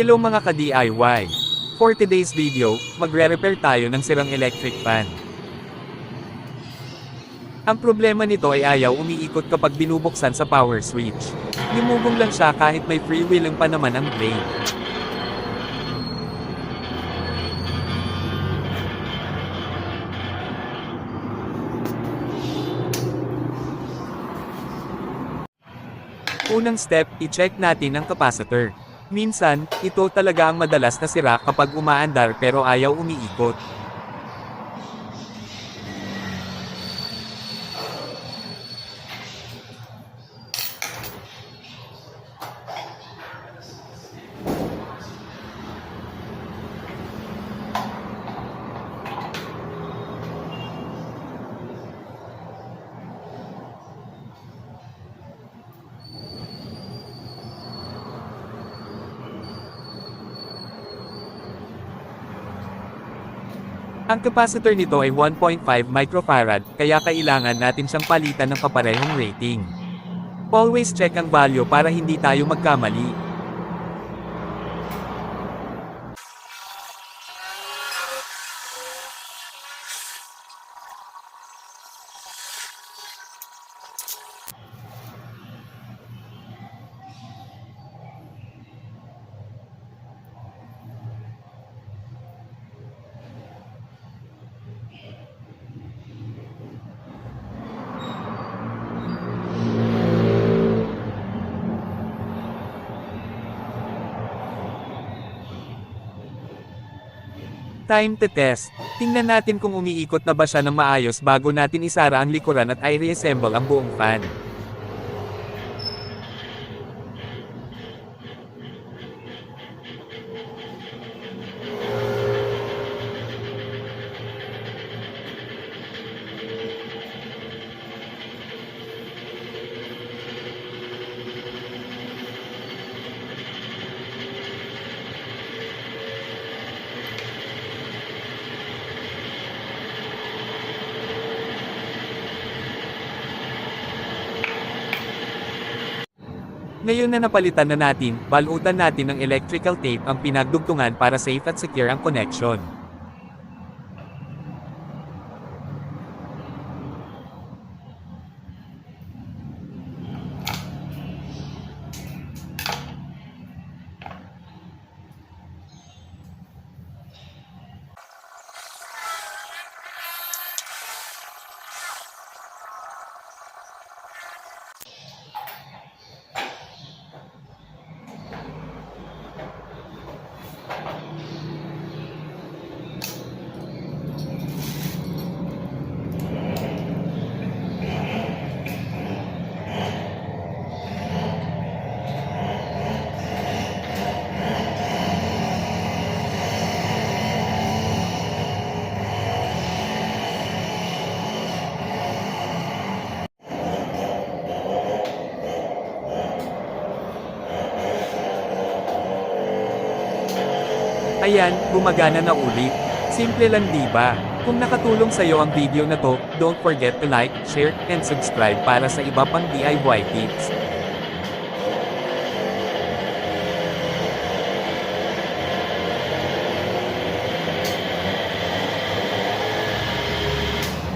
Hello mga ka-DIY! For today's video, magre-repair tayo ng sirang electric fan. Ang problema nito ay ayaw umiikot kapag binubuksan sa power switch. Lumugong lang siya kahit may freewheeling pa naman ang blade. Unang step, i-check natin ang capacitor. Minsan, ito talaga ang madalas na sira kapag umaandar pero ayaw umiikot. Ang capacitor nito ay 1.5 microfarad, kaya kailangan natin siyang palitan ng kaparehong rating. Always check ang value para hindi tayo magkamali. Time to test. Tingnan natin kung umiikot na ba siya ng maayos bago natin isara ang likuran at i-reassemble ang buong fan. Ngayon na napalitan na natin, balutan natin ng electrical tape ang pinagdugtungan para safe at secure ang connection. Ayan, gumagana na ulit. Simple lang di ba? Kung nakatulong sa'yo ang video na to, don't forget to like, share, and subscribe para sa iba pang DIY tips.